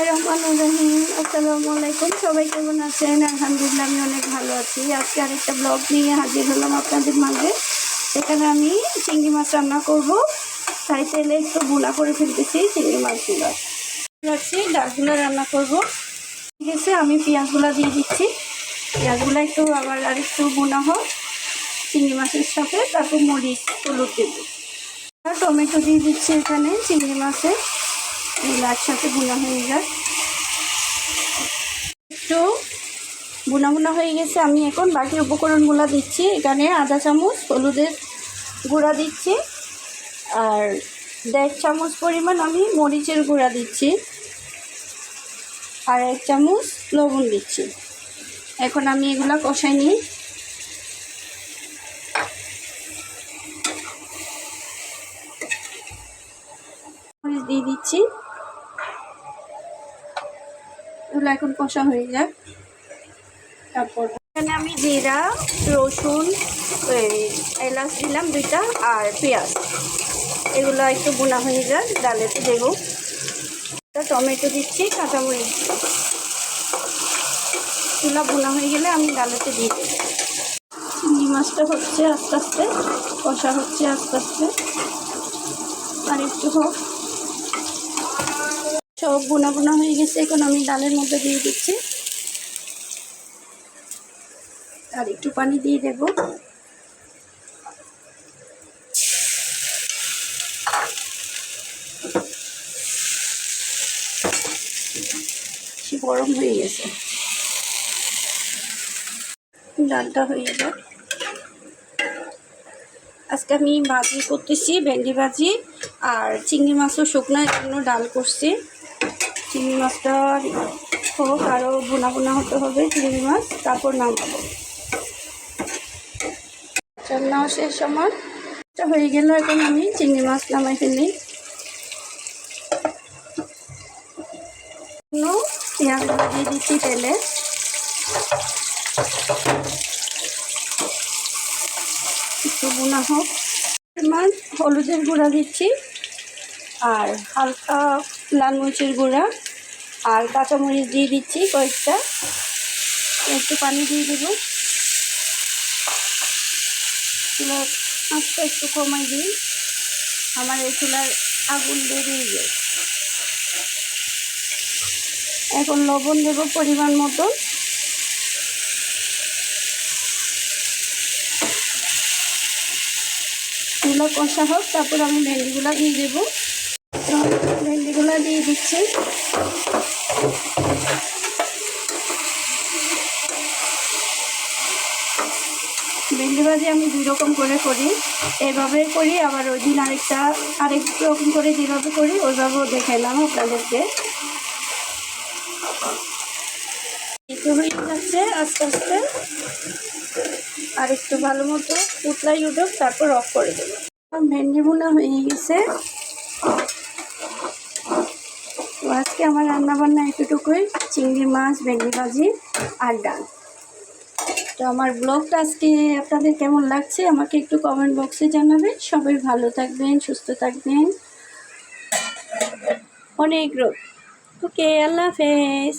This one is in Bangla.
রহমান রহিম আসসালামু সবাই আছেন? আমি অনেক ভালো আছি। আজকে ব্লগ নিয়ে হাজির হলাম আপনাদের এখানে আমি চিংড়ি মাছ রান্না একটু বুনা করে ফেলতেছি চিংড়ি মাছগুলো। রান্না করব। ঠিক আছে, আমি দিয়ে দিচ্ছি। পেঁয়াজগুলো একটু আবার আর একটু বোনা হোক। চিংড়ি মাছের সাথে, তারপর মরিচ, হলুদ দেবো। টমেটো দিয়ে দিচ্ছি এখানে চিংড়ি মাছে। এগুলো একসাথে বোনা হয়ে যায়। একটু বোনা বোনা হয়ে গেছে, আমি এখন বাকি উপকরণগুলো দিচ্ছি। এখানে আধা চামচ হলুদের গুঁড়া দিচ্ছি আর দেড় চামচ পরিমাণ আমি মরিচের গুঁড়া দিচ্ছি। আর এক চামচ লবণ দিচ্ছি। এখন আমি এগুলো কষাই নিই। দিয়ে দিচ্ছি। এগুলো এখন কষা হয়ে যাক। তারপর এখানে আমি জিরা, রসুন এলাচ দিলাম দুইটা আর পেঁয়াজ। এগুলো একটু বোনা হয়ে যাক ডালেতে দেবো। টমেটো দিচ্ছি, কাঁচামরিচ। চুলা বোনা হয়ে গেলে আমি ডালেতে দিয়ে দেবো। চিংড়ি মাছটা হচ্ছে আস্তে আস্তে, কষা হচ্ছে আস্তে আস্তে। আর একটু হোক। সব বোনা বোনা হয়ে গেছে, এখন আমি ডালের মধ্যে দিয়ে দিচ্ছি। আর একটু পানি দিয়ে দেব। গরম হয়ে গেছে। ডালটা হয়ে যায় আজকে আমি ভাজি করতেছি, ভেন্ডি ভাজি আর চিংড়ি মাছও শুকনোর জন্য ডাল করছি। চিংড়ি মাছটা হোক আরও বোনা বোনা হতে হবে চিংড়ি মাছ, তারপর নামাবো রান্নাও শেষ আমার। হয়ে গেল এখন আমি চিংড়ি মাছ নামাই ফেলি পেঁয়াজ দিয়ে দিচ্ছি তেলে। একটু বোনা হোক। পরিমাণ হলুদের গুঁড়া দিচ্ছি, আর হালকা লাল মরিচের গুঁড়া আর কাঁচামরিচ দিয়ে দিচ্ছি কয়েকটা। একটু পানি দিয়ে দেবো। চুলার আঁচটা একটু কমাই দিই। আমার এই চুলার আগুন বেরিয়ে যায়। এখন লবণ দেবো পরিমাণ মতো। এগুলো কষা হোক, তারপর আমি ভেন্ডিগুলো দিয়ে দেবো। দিচ্ছি। ভেন্ডি ভাজি আমি দুই রকম করে করি। এইভাবে করি, আবার ওই দিন আরেকটা আরেক রকম করে যেভাবে করি, ওইভাবেও দেখাইলাম আপনাদেরকে। হয়ে যাচ্ছে আস্তে আস্তে। আর একটু ভালো মতো উতলাই উঠুক, তারপর অফ করে দেবো। ভেন্ডি বোনা হয়ে গেছে তো আজকে আমার রান্নাবান্না এতটুকুই। চিংড়ি মাছ, ভেন্ডি ভাজি আর ডাল। তো আমার ব্লগটা আজকে আপনাদের কেমন লাগছে আমাকে একটু কমেন্ট বক্সে জানাবেন। সবাই ভালো থাকবেন, সুস্থ থাকবেন। অনেক রোগ ওকে আল্লাহ হাফেজ।